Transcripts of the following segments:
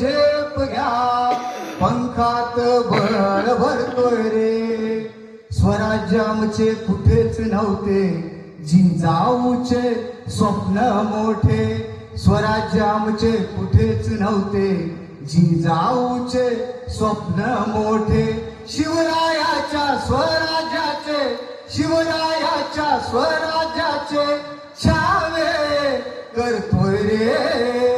झेप घ्या. पंखात बळ भरतोय रे. स्वराज्य आमचे कुठेच नव्हते. जिंजाऊचे स्वप्न मोठे. स्वराज्य आमचे कुठेच नव्हते. जिंजाऊचे स्वप्न मोठे. शिवरायाच्या स्वराज्याचे. शिवरायाच्या स्वराज्याचे. छावे करतोय रे.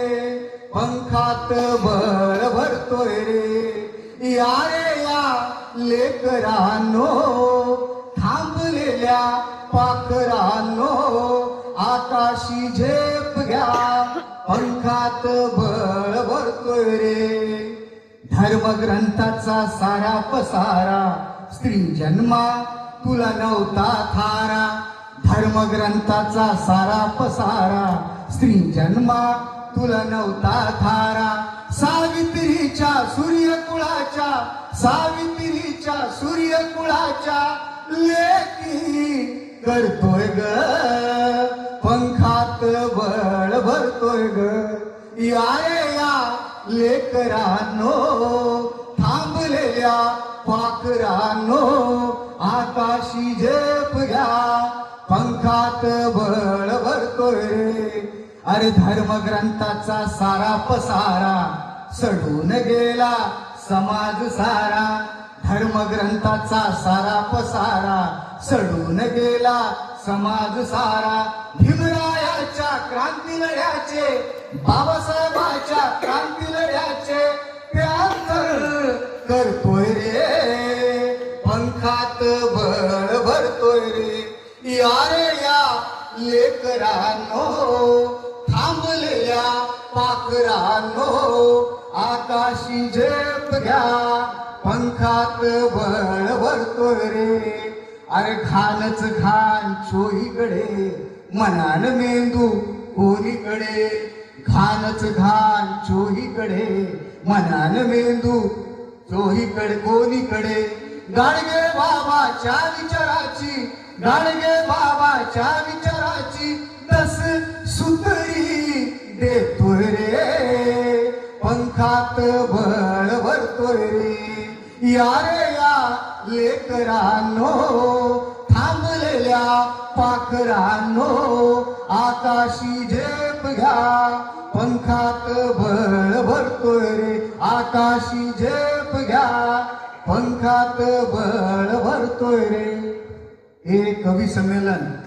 पंखात भर भरतोय रे. या रे या लेकरांनो थांबलेल्या पाखरांनो आकाशी झेप घ्या. पंखात भर भरतोय रे. धर्मग्रंथाचा सारा पसारा स्त्री जन्मा तुला नव्हता थारा. धर्मग्रंथाचा सारा पसारा स्त्री जन्मा तुला नव्हता थारा. सावित्रीच्या सूर्यकुळाच्या सावित्रीच्या सूर्यकुळाच्या लेकी करतोय ग. पंखात बळ भरतोय ग. या लेकरानो या लेकरांनो थांबलेल्या पाखरांनो आकाशी झेप घ्या. पंखात बळ भरतोय. रे अरे धर्मग्रंथाचा सारा पसारा सडून गेला समाज सारा. धर्मग्रंथाचा सारा पसारा सडून गेला समाज सारा. भीमरायाच्या क्रांती लढ्याचे बाबासाहेबाच्या क्रांती लढ्याचे करतोय रे. पंखात बळ भरतोय रे. या रे या लेकरांनो. पाखरांनो आकाशी झेप घ्या. पंखात वळ भरतो रे. अरे खालच खान चोहीकडे मनान मेंदू कोरीकडे. घानच घाण चोहीकडे मनान मेंदू चोहीकडे कोणीकडे. गाडगे बाबाच्या विचाराची गाडगे बाबाच्या विचार सुतरी रे. पंखात बळ भरतोय रे. या रे या लेकरांनो थांबलेल्या पाखरांनो आकाशी झेप घ्या. पंखात बळ भरतोय रे आकाशी झेप घ्या. पंखात बळ भरतोय रे. हे कवी संमेलन.